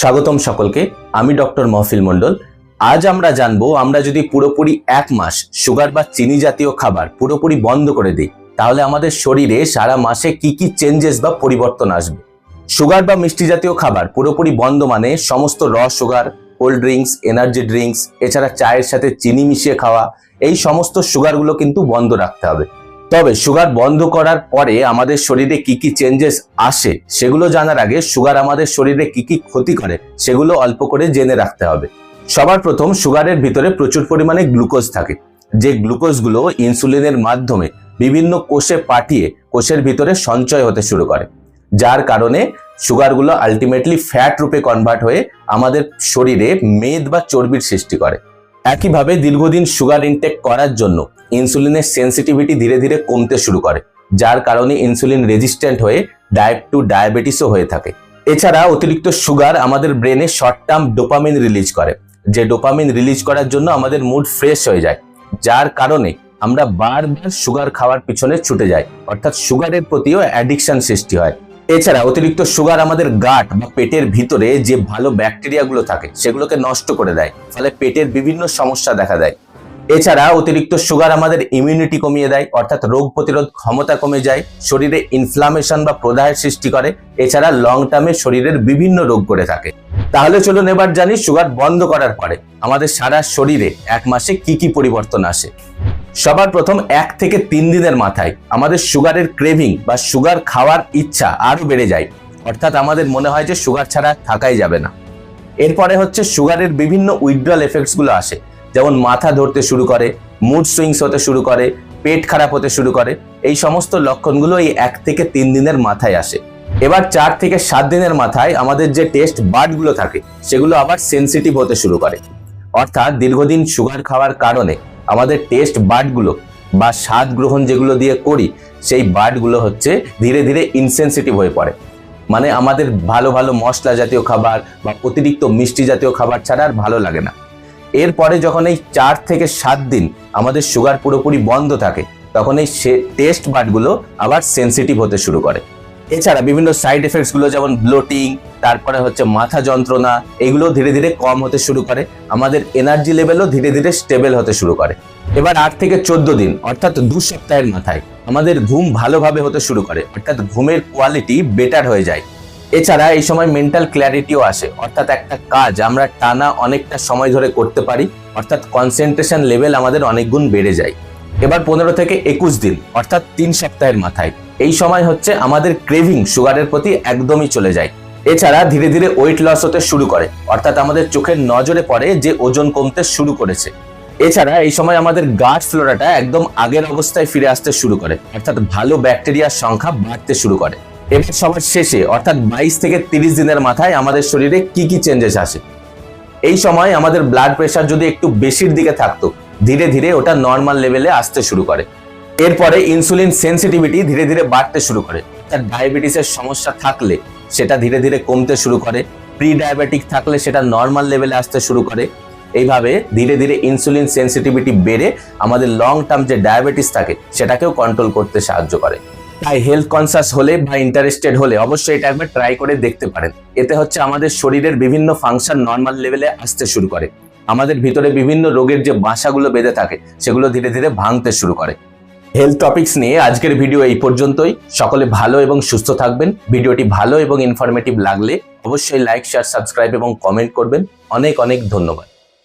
স্বাগতম সকলকে, আমি ডক্টর মহফিল মণ্ডল। আজ আমরা জানব, আমরা যদি পুরোপুরি এক মাস সুগার বা চিনি জাতীয় খাবার পুরোপুরি বন্ধ করে দিই, তাহলে আমাদের শরীরে সারা মাসে কি কি চেঞ্জেস বা পরিবর্তন আসবে? সুগার বা মিষ্টি জাতীয় খাবার পুরোপুরি বন্ধ মানে সমস্ত র sugar cold drinks energy drinks এছাড়া চায়ের সাথে চিনি মিশিয়ে খাওয়া, এই সমস্ত সুগারগুলো কিন্তু বন্ধ রাখতে হবে। তবে সুগার বন্ধ করার পরে আমাদের শরীরে কি কি চেঞ্জেস আসে, সেগুলো জানার আগে সুগার আমাদের শরীরে কি কি ক্ষতি করে, সেগুলো অল্প করে জেনে রাখতে হবে। সবার প্রথম সুগারের ভিতরে প্রচুর পরিমাণে গ্লুকোজ থাকে। যে গ্লুকোজগুলো ইনসুলিনের মাধ্যমে বিভিন্ন কোষে পাঠিয়ে কোষের ভিতরে সঞ্চয় হতে শুরু করে। যার কারণে সুগারগুলো আলটিমেটলি ফ্যাট রূপে কনভার্ট হয়ে আমাদের শরীরে মেদ বা চর্বির সৃষ্টি করে। একইভাবে দীর্ঘদিন সুগার ইনটেক করার জন্য ইনসুলিনের সেন্সিটিভিটি ধীরে ধীরে কমতে শুরু করে, যার কারণে ইনসুলিন রেজিস্ট্যান্ট হয়ে ডায়েট টু ডায়াবেটিসও হয়ে থাকে। এছাড়া অতিরিক্ত সুগার আমাদের ব্রেনে শর্ট টার্ম ডোপামিন রিলিজ করে, যে ডোপামিন রিলিজ করার জন্য আমাদের মুড ফ্রেশ হয়ে যায়, যার কারণে আমরা বারবার সুগার খাওয়ার পিছনে ছুটে যাই, অর্থাৎ সুগারের প্রতিও অ্যাডিকশন সৃষ্টি হয়। এছাড়া অতিরিক্ত সুগার আমাদের গাট বা পেটের ভিতরে যে ভালো ব্যাকটেরিয়াগুলো থাকে, সেগুলোকে নষ্ট করে দেয়, ফলে পেটের বিভিন্ন সমস্যা দেখা দেয়। এছাড়া অতিরিক্ত সুগার আমাদের ইমিউনিটি কমিয়ে দেয়, অর্থাৎ রোগ প্রতিরোধ ক্ষমতা কমে যায়, শরীরে ইনফ্লামেশন বা প্রদাহের সৃষ্টি করে, এছাড়া লং টার্মে শরীরের বিভিন্ন রোগ করে থাকে। তাহলে চলুন এবার জানি সুগার বন্ধ করার পরে আমাদের সারা শরীরে এক মাসে কি কি পরিবর্তন আসে। সবার প্রথম এক থেকে তিন দিনের মাথায় আমাদের সুগারের ক্রেভিং বা সুগার খাওয়ার ইচ্ছা আরও বেড়ে যায়। অর্থাৎ আমাদের মনে হয় যে সুগার ছাড়া থাকাই যাবে না। এরপরে হচ্ছে সুগারের বিভিন্ন উইথড্রল এফেক্টসগুলো আসে। যেমন মাথা ধরতে শুরু করে মুড সুইংস হতে শুরু করে, পেট খারাপ হতে শুরু করে, এই সমস্ত লক্ষণগুলো এই এক থেকে তিন দিনের মাথায় আসে। এবার চার থেকে সাত দিনের মাথায় আমাদের যে টেস্ট বার্ডগুলো থাকে, সেগুলো আবার সেনসিটিভ হতে শুরু করে। অর্থাৎ দীর্ঘদিন সুগার খাওয়ার কারণে আমাদের টেস্ট বার্ডগুলো বা স্বাদ গ্রহণ যেগুলো দিয়ে করি, সেই বার্ডগুলো হচ্ছে ধীরে ধীরে ইনসেনসিটিভ হয়ে পড়ে। মানে আমাদের ভালো ভালো মশলা জাতীয় খাবার বা অতিরিক্ত মিষ্টি জাতীয় খাবার ছাড়া আর ভালো লাগে না। এরপরে যখন এই চার থেকে সাত দিন আমাদের সুগার পুরোপুরি বন্ধ থাকে, তখন এই টেস্ট বার্ডগুলো আবার সেনসিটিভ হতে শুরু করে। এছাড়া বিভিন্ন সাইড এফেক্টসগুলো যেমন ব্লোটিং তারপরে হচ্ছে মাথা যন্ত্রণা, এগুলো ধীরে ধীরে কম হতে শুরু করে। আমাদের এনার্জি লেভেলও ধীরে ধীরে স্টেবল হতে শুরু করে। এবার আট থেকে চোদ্দ দিন, অর্থাৎ দু সপ্তাহের মাথায়, আমাদের ঘুম ভালোভাবে হতে শুরু করে। অর্থাৎ ঘুমের কোয়ালিটি বেটার হয়ে যায়। এছাড়া এই সময় মেন্টাল ক্ল্যারিটিও আসে। অর্থাৎ একটা কাজ আমরা টানা অনেকটা সময় ধরে করতে পারি। অর্থাৎ কনসেন্ট্রেশন লেভেল আমাদের অনেক গুণ বেড়ে যায়। এবার পনেরো থেকে একুশ দিন, অর্থাৎ তিন সপ্তাহের মাথায়। এই সময় হচ্ছে আমাদের ক্রেভিং সুগারের প্রতি একদমই চলে যায়। এছাড়া ধীরে ধীরে ওয়েট লস হতে শুরু করে, অর্থাৎ আমাদের চোখের নজরে পড়ে যে ওজন কমতে শুরু করেছে। এছাড়া এই সময় আমাদের গাট ফ্লোরাটা একদম আগের অবস্থায় ফিরে আসতে শুরু করে, অর্থাৎ ভালো ব্যাকটেরিয়ার সংখ্যা বাড়তে শুরু করে। এবার সবার শেষে, অর্থাৎ বাইশ থেকে তিরিশ দিনের মাথায় আমাদের শরীরে কি কি চেঞ্জেস আসে? এই সময় আমাদের ব্লাড প্রেশার যদি একটু বেশির দিকে থাকতো ধীরে ধীরে ওটা নর্মাল লেভেলে আসতে শুরু করে। এরপরে ইনসুলিন সেন্সিটিভিটি ধীরে ধীরে বাড়তে শুরু করে। তার ডায়াবেটিসের সমস্যা থাকলে সেটা ধীরে ধীরে কমতে শুরু করে। প্রি ডায়াবেটিক থাকলে সেটা নর্মাল লেভেলে আসতে শুরু করে। এইভাবে ধীরে ধীরে ইনসুলিন সেন্সিটিভিটি বেড়ে আমাদের লং টার্ম যে ডায়াবেটিস থাকে, সেটাকেও কন্ট্রোল করতে সাহায্য করে। তাই হেলথ কনসাস হলে বা ইন্টারেস্টেড হলে অবশ্যই এটা একবার ট্রাই করে দেখতে পারেন। এতে হচ্ছে আমাদের শরীরের বিভিন্ন ফাংশন নর্মাল লেভেলে আসতে শুরু করে। আমাদের ভিতরে বিভিন্ন রোগের যে বাসাগুলো বেঁধে থাকে, সেগুলো ধীরে ধীরে ভাঙতে শুরু করে। হেলথ টপিক্স নিয়ে আজকের ভিডিও এই পর্যন্তই। সকলে ভালো এবং সুস্থ থাকবেন। ভিডিওটি ভালো এবং ইনফরমেটিভ লাগলে অবশ্যই লাইক শেয়ার সাবস্ক্রাইব এবং কমেন্ট করবেন। অনেক অনেক ধন্যবাদ।